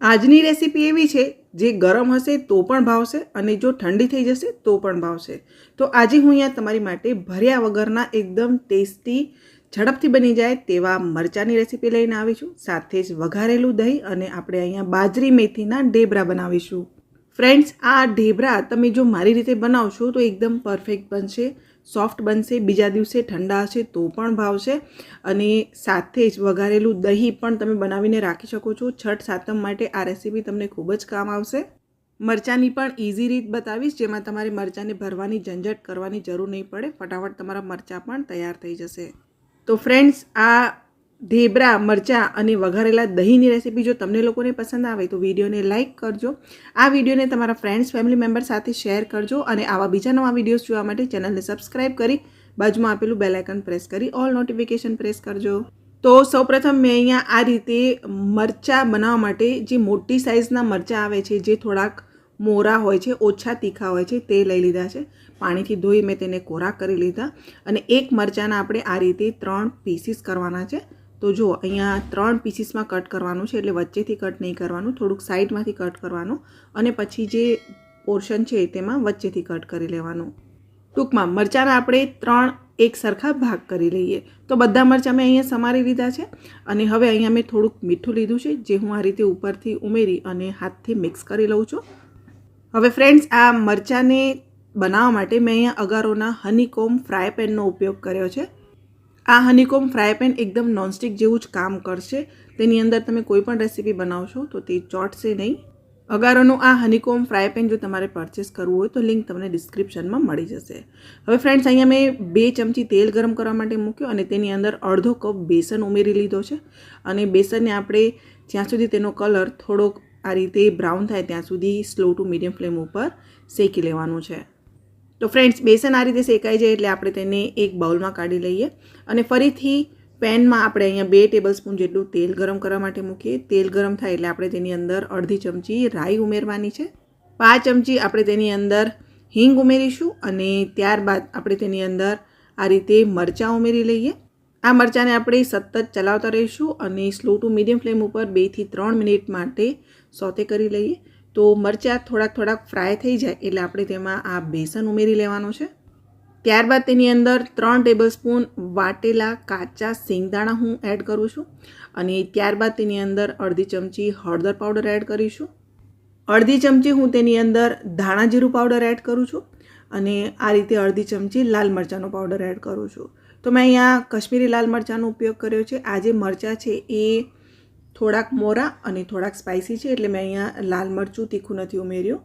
આજની રેસીપી એવી છે, જે ગરમ હશે તો પણ ભાવશે અને જો ઠંડી થઈ જશે તો પણ ભાવશે. તો આજે હું અહીંયા તમારી માટે ભર્યા વગરના એકદમ ટેસ્ટી, ઝડપથી બની જાય તેવા મરચાંની રેસીપી લઈને આવીશું સાથે જ વઘારેલું દહીં અને આપણે અહીંયા બાજરી મેથીના ઢેબરા બનાવીશું. ફ્રેન્ડ્સ આ ઢેબરા તમે જો મારી રીતે બનાવશો તો એકદમ પરફેક્ટ બનશે સોફ્ટ બનશે, બીજા દિવસે ઠંડા હશે તો પણ ભાવશે અને સાથે જ વઘારેલું દહીં પણ તમે બનાવીને રાખી શકો છો. છઠ સાતમ માટે આ રેસીપી તમને ખૂબ જ કામ આવશે. મરચાંની પણ ઇઝી રીત બતાવીશ, જેમાં તમારે મરચાંને ભરવાની, ઝંઝટ કરવાની જરૂર નહીં પડે. ફટાફટ તમારા મરચાં પણ તૈયાર થઈ જશે. તો ફ્રેન્ડ્સ આ ઢેબરા, મરચાં અને વઘારેલા દહીંની રેસીપી જો તમને લોકોને પસંદ આવે તો વિડીયોને લાઇક કરજો. આ વિડીયોને તમારા ફ્રેન્ડ્સ, ફેમિલી મેમ્બર સાથે શેર કરજો અને આવા બીજા નવા વિડીયોઝ જોવા માટે ચેનલને સબસ્ક્રાઇબ કરી બાજુમાં આપેલું બેલાઇકન પ્રેસ કરી ઓલ નોટિફિકેશન પ્રેસ કરજો. તો સૌપ્રથમ મેં અહીંયા આ રીતે મરચાં બનાવવા માટે જે મોટી સાઇઝના મરચાં આવે છે, જે થોડાક મોરા હોય છે, ઓછા તીખા હોય છે, તે લઈ લીધા છે. પાણીથી ધોઈ મેં તેને કોરા કરી લીધા અને એક મરચાંના આપણે આ રીતે ત્રણ પીસીસ કરવાના છે. તો જો અહીંયા ત્રણ પીસીસમાં કટ કરવાનું છે, એટલે વચ્ચેથી કટ નહીં કરવાનું, થોડુંક સાઈડમાંથી કટ કરવાનું અને પછી જે પોર્શન છે તેમાં વચ્ચેથી કટ કરી લેવાનું. ટૂંકમાં, મરચાંના આપણે ત્રણ એક સરખા ભાગ કરી લઈએ. તો બધા મરચાં મેં અહીંયા સમારી લીધા છે અને હવે અહીંયા મેં થોડુંક મીઠું લીધું છે, જે હું આ રીતે ઉપરથી ઉમેરી અને હાથથી મિક્સ કરી લઉં છું. હવે ફ્રેન્ડ્સ આ મરચાંને બનાવવા માટે મેં અહીંયા અગારોના હનીકોમ ફ્રાય પેનનો ઉપયોગ કર્યો છે. આ હનીકોમ ફ્રાય પેન એકદમ નોનસ્ટિક જેવું જ કામ કરશે. તેની અંદર તમે કોઈ પણ રેસીપી બનાવશો તો તે ચોટશે નહીં. અગારોનું આ હનીકોમ ફ્રાય પેન જો તમારે પરચેસ કરવું હોય તો લિંક તમને ડિસ્ક્રિપ્શનમાં મળી જશે. હવે ફ્રેન્ડ્સ અહીંયા મેં બે ચમચી તેલ ગરમ કરવા માટે મૂક્યો અને તેની અંદર અડધો કપ બેસન ઉમેરી લીધો છે. અને બેસનને આપણે જ્યાં સુધી તેનો કલર થોડોક આ રીતે બ્રાઉન થાય ત્યાં સુધી સ્લો ટુ મીડિયમ ફ્લેમ ઉપર શેકી લેવાનું છે. તો ફ્રેન્ડ્સ બેસન આ રીતે શેકાઈ જાય એટલે આપણે તેને એક બાઉલમાં કાઢી લઈએ અને ફરીથી પેનમાં આપણે અહીંયા બે ટેબલ સ્પૂન જેટલું તેલ ગરમ કરવા માટે મૂકીએ. તેલ ગરમ થાય એટલે આપણે તેની અંદર અડધી ચમચી રાઈ ઉમેરવાની છે. પાંચ ચમચી આપણે તેની અંદર હિંગ ઉમેરીશું અને ત્યારબાદ આપણે તેની અંદર આ રીતે મરચાં ઉમેરી લઈએ. આ મરચાંને આપણે સતત ચલાવતા રહીશું અને સ્લો ટુ મીડિયમ ફ્લેમ ઉપર બેથી ત્રણ મિનિટ માટે સોતે કરી લઈએ. તો મરચાં થોડાક થોડાક ફ્રાય થઈ જાય એટલે આપણે તેમાં આ બેસન ઉમેરી લેવાનું છે. ત્યારબાદ તેની અંદર ત્રણ ટેબલ સ્પૂન વાટેલા કાચા સિંગદાણા હું એડ કરું છું અને ત્યારબાદ તેની અંદર અડધી ચમચી હળદર પાવડર એડ કરીશું. અડધી ચમચી હું તેની અંદર ધાણા જીરું પાવડર એડ કરું છું અને આ રીતે અડધી ચમચી લાલ મરચાંનો પાવડર એડ કરું છું. તો મેં અહીંયા કશ્મીરી લાલ મરચાંનો ઉપયોગ કર્યો છે. આ જે મરચાં છે એ થોડાક મોરા અને થોડાક સ્પાઇસી છે એટલે મેં અહીંયા લાલ મરચું તીખું નથી ઉમેર્યું.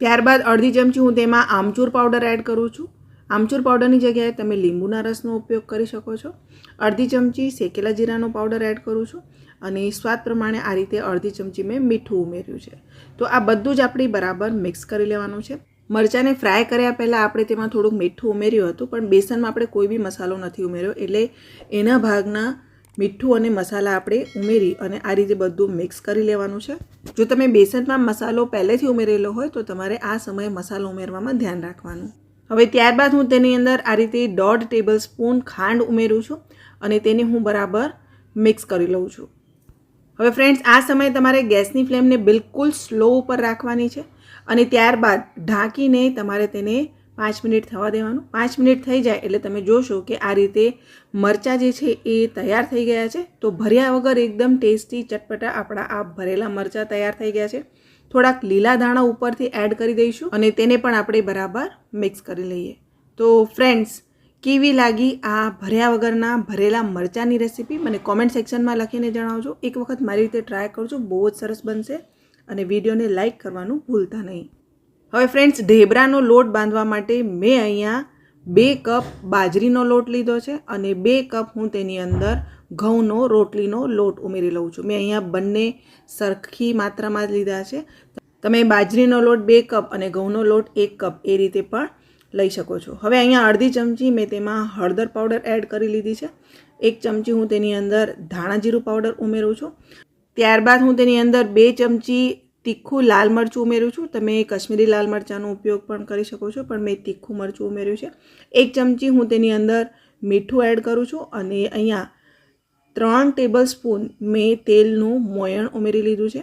ત્યારબાદ અડધી ચમચી હું તેમાં આમચૂર પાવડર એડ કરું છું. આમચૂર પાવડરની જગ્યાએ તમે લીંબુના રસનો ઉપયોગ કરી શકો છો. અડધી ચમચી શેકેલા જીરાનો પાવડર એડ કરું છું અને સ્વાદ પ્રમાણે આ રીતે અડધી ચમચી મેં મીઠું ઉમેર્યું છે. તો આ બધું જ આપણે બરાબર મિક્સ કરી લેવાનું છે. મરચાંને ફ્રાય કર્યા પહેલાં આપણે તેમાં થોડુંક મીઠું ઉમેર્યું હતું, પણ બેસનમાં આપણે કોઈ બી મસાલો નથી ઉમેર્યો. એટલે એના ભાગના મીઠું અને મસાલા આપણે ઉમેરી અને આ રીતે બધું મિક્સ કરી લેવાનું છે. જો તમે બેસનમાં મસાલો પહેલેથી ઉમેરેલો હોય તો તમારે આ સમયે મસાલો ઉમેરવામાં ધ્યાન રાખવાનું. હવે ત્યારબાદ હું તેની અંદર આ રીતે દોઢ ટેબલ સ્પૂન ખાંડ ઉમેરું છું અને તેને હું બરાબર મિક્સ કરી લઉં છું. હવે ફ્રેન્ડ્સ, આ સમયે તમારે ગેસની ફ્લેમને બિલકુલ સ્લો ઉપર રાખવાની છે અને ત્યારબાદ ઢાંકીને તમારે તેને પાંચ મિનિટ થવા દેવાનું. પાંચ મિનિટ થઈ જાય એટલે તમે જોશો કે આ રીતે મરચાં જે છે એ તૈયાર થઈ ગયા છે. તો ભર્યા વગર એકદમ ટેસ્ટી ચટપટા આપણા આ ભરેલા મરચાં તૈયાર થઈ ગયા છે. થોડાક લીલા દાણા ઉપરથી એડ કરી દઈશું અને તેને પણ આપણે બરાબર મિક્સ કરી લઈએ. તો ફ્રેન્ડ્સ, કેવી લાગી આ ભર્યા વગરના ભરેલા મરચાંની રેસીપી? મને કોમેન્ટ સેક્શનમાં લખીને જણાવજો. એક વખત મારી રીતે ટ્રાય કરજો. બહુ જ સરસ બનશે અને વિડીયોને લાઇક કરવાનું ભૂલતા નહીં. હવે ફ્રેન્ડ્સ ઢેબરાનો લોટ બાંધવા માટે મેં અહીંયા બે કપ બાજરીનો લોટ લીધો છે અને બે કપ હું તેની અંદર ઘઉંનો, રોટલીનો લોટ ઉમેરી લઉં છું. મેં અહીંયા બંને સરખી માત્રામાં જ લીધા છે. તમે બાજરીનો લોટ બે કપ અને ઘઉંનો લોટ એક કપ એ રીતે પણ લઈ શકો છો. હવે અહીંયા અડધી ચમચી મેં તેમાં હળદર પાવડર એડ કરી લીધી છે. એક ચમચી હું તેની અંદર ધાણા જીરું પાવડર ઉમેરું છું. ત્યારબાદ હું તેની અંદર બે ચમચી તીખું લાલ મરચું ઉમેરું છું. તમે કશ્મીરી લાલ મરચાંનો ઉપયોગ પણ કરી શકો છો, પણ મેં તીખું મરચું ઉમેર્યું છે. એક ચમચી હું તેની અંદર મીઠું એડ કરું છું અને અહીંયા ત્રણ ટેબલ સ્પૂન મેં તેલનું મોયણ ઉમેરી લીધું છે.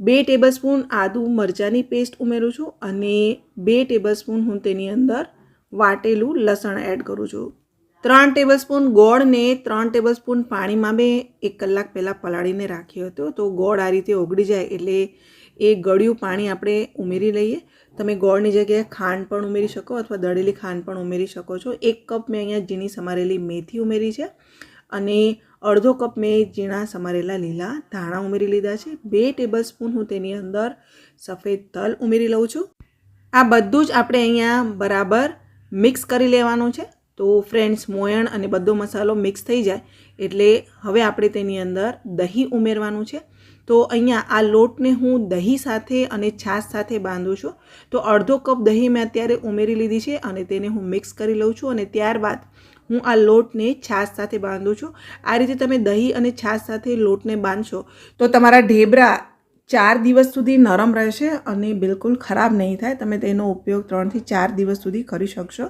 બે ટેબલસ્પૂન આદુ મરચાંની પેસ્ટ ઉમેરું છું અને બે ટેબલસ્પૂન હું તેની અંદર વાટેલું લસણ એડ કરું છું. ત્રણ ટેબલસ્પૂન ગોળને ત્રણ ટેબલસ્પૂન પાણીમાં મેં એક કલાક પહેલાં પલાળીને રાખ્યો હતો. તો ગોળ આ રીતે ઓગળી જાય એટલે એ ગળ્યું પાણી આપણે ઉમેરી લઈએ. તમે ગોળની જગ્યાએ ખાંડ પણ ઉમેરી શકો અથવા દળેલી ખાંડ પણ ઉમેરી શકો છો. એક કપ મેં અહીંયા ઝીણી સમારેલી મેથી ઉમેરી છે અને અડધો કપ મેં ઝીણા સમારેલા લીલા ધાણા ઉમેરી લીધા છે. બે ટેબલ સ્પૂન હું તેની અંદર સફેદ તલ ઉમેરી લઉં છું. આ બધું જ આપણે અહીંયા બરાબર મિક્સ કરી લેવાનું છે. તો ફ્રેન્ડ્સ, મોયણ અને બધો મસાલો મિક્સ થઈ જાય એટલે હવે આપણે તેની અંદર દહીં ઉમેરવાનું છે. તો અહીંયા આ લોટને હું દહીં સાથે અને છાશ સાથે બાંધું છું. તો અડધો કપ દહીં મેં અત્યારે ઉમેરી લીધી છે અને તેને હું મિક્સ કરી લઉં છું અને ત્યારબાદ હું આ લોટને છાશ સાથે બાંધું છું. આ રીતે તમે દહીં અને છાશ સાથે લોટને બાંધશો તો તમારા ઢેબરા ચાર દિવસ સુધી નરમ રહેશે અને બિલકુલ ખરાબ નહીં થાય. તમે તેનો ઉપયોગ ત્રણથી ચાર દિવસ સુધી કરી શકશો.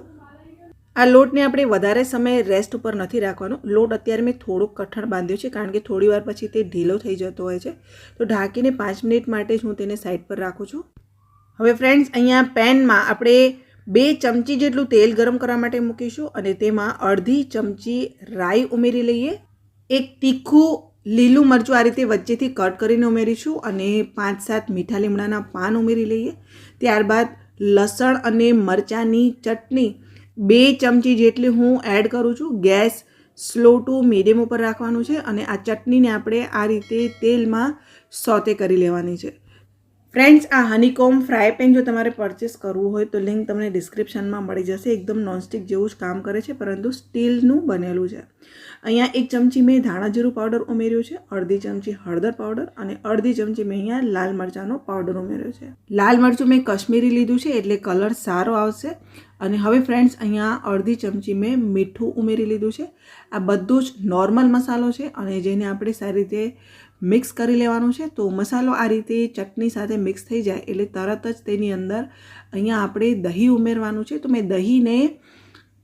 આ લોટને આપણે વધારે સમય રેસ્ટ ઉપર નથી રાખવાનો. લોટ અત્યારે મેં થોડોક કઠણ બાંધ્યો છે કારણ કે થોડી વાર પછી તે ઢીલો થઈ જતો હોય છે. તો ઢાંકીને પાંચ મિનિટ માટે જ હું તેને સાઈડ પર રાખું છું. હવે ફ્રેન્ડ્સ અહીંયા પેનમાં આપણે બે ચમચી જેટલું તેલ ગરમ કરવા માટે મૂકીશું અને તેમાં અડધી ચમચી રાઈ ઉમેરી લઈએ. એક તીખું લીલું મરચું આ રીતે વચ્ચેથી કટ કરીને ઉમેરીશું અને પાંચ સાત મીઠા લીમડાના પાન ઉમેરી લઈએ. ત્યારબાદ લસણ અને મરચાંની ચટણી બે ચમચી જેટલી હું એડ કરું છું. ગેસ સ્લો ટુ મીડિયમ ઉપર રાખવાનું છે અને આ ચટણીને આપણે આ રીતે તેલમાં સોતે કરી લેવાની છે. ફ્રેન્ડ્સ આ હનીકોમ ફ્રાય પેન જો તમારે પરચેસ કરવું હોય તો લિંક તમને ડિસ્ક્રિપ્શનમાં મળી જશે. એકદમ નોનસ્ટિક જેવું જ કામ કરે છે, પરંતુ સ્ટીલનું બનેલું છે. અહીંયા એક ચમચી મેં ધાણા જીરું પાવડર ઉમેર્યું છે, અડધી ચમચી હળદર પાવડર અને અડધી ચમચી મેં અહીંયા લાલ મરચાંનો પાવડર ઉમેર્યો છે. લાલ મરચું મેં કશ્મીરી લીધું છે, એટલે કલર સારો આવશે. અને હવે ફ્રેન્ડ્સ અહીંયા અડધી ચમચી મેં મીઠું ઉમેરી લીધું છે. આ બધું જ નોર્મલ મસાલો છે અને જેને આપણે સારી રીતે મિક્સ કરી લેવાનું છે. તો મસાલો આ રીતે ચટણી સાથે મિક્સ થઈ જાય એટલે તરત જ તેની અંદર અહીંયા આપણે દહીં ઉમેરવાનું છે. તો મેં દહીંને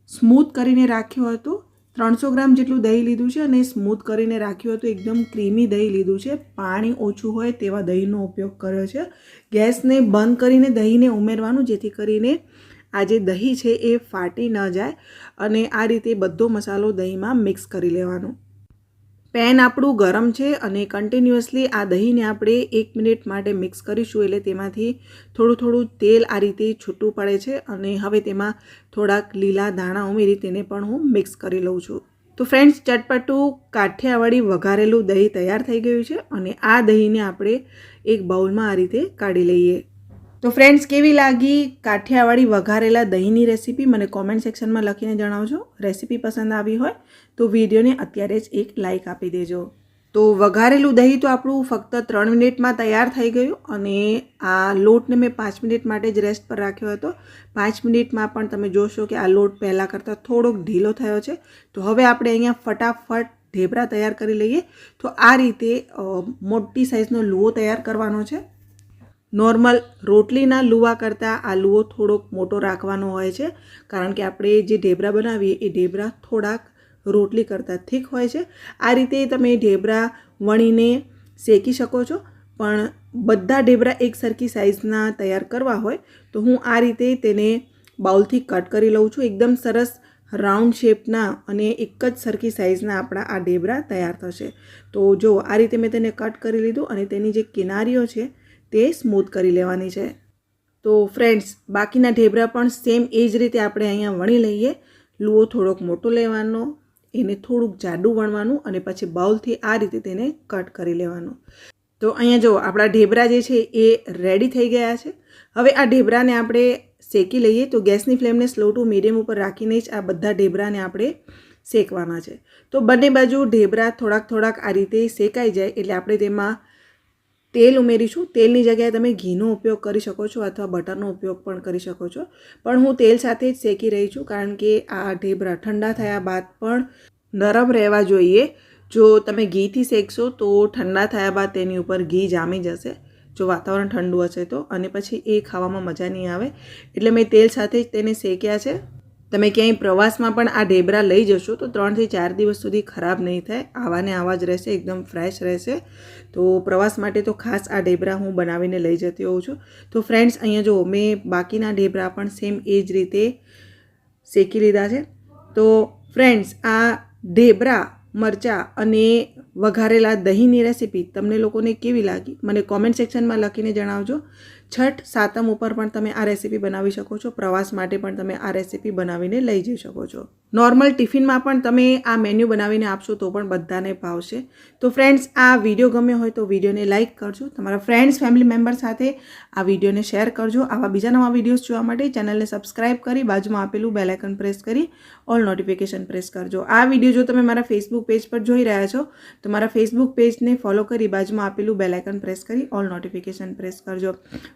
સ્મૂથ કરીને રાખ્યું હતું. ત્રણસો ગ્રામ જેટલું દહીં લીધું છે અને સ્મૂથ કરીને રાખ્યું હતું. એકદમ ક્રીમી દહીં લીધું છે. પાણી ઓછું હોય તેવા દહીંનો ઉપયોગ કર્યો છે. ગેસને બંધ કરીને દહીંને ઉમેરવાનું, જેથી કરીને આ જે દહીં છે એ ફાટી ન જાય અને આ રીતે બધો મસાલો દહીંમાં મિક્સ કરી લેવાનો. પેન આપણું ગરમ છે અને કન્ટિન્યુઅસલી આ દહીંને આપણે એક મિનિટ માટે મિક્સ કરીશું એટલે તેમાંથી થોડું થોડું તેલ આ રીતે છૂટું પડે છે અને હવે તેમાં થોડાક લીલા દાણા ઉમેરી તેને પણ હું મિક્સ કરી લઉં છું. તો ફ્રેન્ડ્સ ચટપટું કાઠિયાવાડી વઘારેલું દહીં તૈયાર થઈ ગયું છે અને આ દહીંને આપણે એક બાઉલમાં આ રીતે કાઢી લઈએ. તો ફ્રેન્ડ્સ કેવી લાગી કાઠિયાવાડી વઘારેલા દહીંની રેસીપી મને કોમેન્ટ સેક્શનમાં લખીને જણાવજો. રેસીપી પસંદ આવી હોય તો વિડીયોને અત્યારે જ એક લાઇક આપી દેજો. તો વઘારેલું દહીં તો આપણું ફક્ત ત્રણ મિનિટમાં તૈયાર થઈ ગયું અને આ લોટને મેં પાંચ મિનિટ માટે જ રેસ્ટ પર રાખ્યો હતો. પાંચ મિનિટમાં પણ તમે જોશો કે આ લોટ પહેલાં કરતાં થોડોક ઢીલો થયો છે. તો હવે આપણે અહીંયા ફટાફટ ઢેબરા તૈયાર કરી લઈએ. તો આ રીતે મોટી સાઇઝનો લુઓ તૈયાર કરવાનો છે. નોર્મલ રોટલીના લુવા કરતાં આ લુવો થોડોક મોટો રાખવાનો હોય છે. કારણ કે આપણે જે ઢેબરા બનાવીએ એ ઢેબરા થોડાક રોટલી કરતાં થીક હોય છે. આ રીતે તમે ઢેબરા વણીને શેકી શકો છો. પણ બધા ઢેબરા એક સરખી સાઇઝના તૈયાર કરવા હોય તો હું આ રીતે તેને બાઉલથી કટ કરી લઉં છું. એકદમ સરસ રાઉન્ડ શેપના અને એક જ સરખી સાઇઝના આપણા આ ઢેબરા તૈયાર થશે. તો જો આ રીતે મેં તેને કટ કરી લીધું અને તેની જે કિનારીઓ છે તે સ્મૂથ કરી લેવાની છે. તો ફ્રેન્ડ્સ બાકીના ઢેબરા પણ સેમ એ જ રીતે આપણે અહીંયા વણી લઈએ. લુઓ થોડોક મોટો લેવાનો, એને થોડુંક જાડું વણવાનું અને પછી બાઉલથી આ રીતે તેને કટ કરી લેવાનું. તો અહીંયા જો, આપણા ઢેબરા જે છે એ રેડી થઈ ગયા છે. હવે આ ઢેબરાને આપણે શેકી લઈએ તો ગેસની ફ્લેમને સ્લો ટુ મીડિયમ ઉપર રાખીને જ આ બધા ઢેબરાને આપણે શેકવાના છે. તો બંને બાજુ ઢેબરા થોડાક થોડાક આ રીતે શેકાઈ જાય એટલે આપણે તેમાં તેલ ઉમેરીશું. તેલની જગ્યાએ તમે ઘીનો ઉપયોગ કરી શકો છો અથવા બટરનો ઉપયોગ પણ કરી શકો છો. પણ હું તેલ સાથે જ શેકી રહી છું કારણ કે આ ઢેબરા ઠંડા થયા બાદ પણ નરમ રહેવા જોઈએ. જો તમે ઘીથી શેકશો તો ઠંડા થયા બાદ તેની ઉપર ઘી જામી જશે. જો વાતાવરણ ઠંડુ હશે તો. અને પછી એ ખાવામાં મજા નહીં આવે. એટલે મેં તેલ સાથે જ તેને શેક્યા છે. તમે ક્યાંય પ્રવાસમાં પણ આ ઢેબરા લઈ જશો, તો ત્રણથી ચાર દિવસ સુધી ખરાબ નહીં થાય. આવા ને આવા જ રહેશે, એકદમ ફ્રેશ રહેશે. તો પ્રવાસ માટે તો ખાસ આ ઢેબરા હું બનાવીને લઈ જતી હોઉં છું. તો ફ્રેન્ડ્સ અહીંયા જો મેં બાકીના ઢેબરા પણ સેમ એ જ રીતે શેકી લીધા છે. તો ફ્રેન્ડ્સ આ ઢેબરા, મરચાં અને વઘારેલા દહીંની રેસીપી તમને લોકોને કેવી લાગી? મને કોમેન્ટ સેક્શનમાં લખીને જણાવજો. છઠ, સાતમ ઉપર પણ તમે આ રેસીપી બનાવી શકો છો. પ્રવાસ માટે પણ તમે આ રેસીપી બનાવીને લઈ જઈ શકો છો. નોર્મલ ટિફિનમાં પણ તમે આ મેન્યુ બનાવીને આપશો તો પણ બધાને ભાવશે. તો ફ્રેન્ડ્સ આ વીડિયો ગમ્યો હોય તો વિડીયોને લાઇક કરજો. તમારા ફ્રેન્ડ્સ ફેમિલી મેમ્બર સાથે આ વિડીયોને શેર કરજો. આવા બીજા નવા વિડીયોઝ જોવા માટે ચેનલને સબસ્ક્રાઇબ કરી બાજુમાં આપેલું બેલાઇકન પ્રેસ કરી ઓલ નોટિફિકેશન પ્રેસ કરજો. આ વીડિયો જો તમે મારા ફેસબુક પેજ પર જોઈ રહ્યા છો, તો મારા ફેસબુક પેજને ફોલો કરી બાજુમાં આપેલું બેલાઇકન પ્રેસ કરી ઓલ નોટિફિકેશન પ્રેસ કરજો.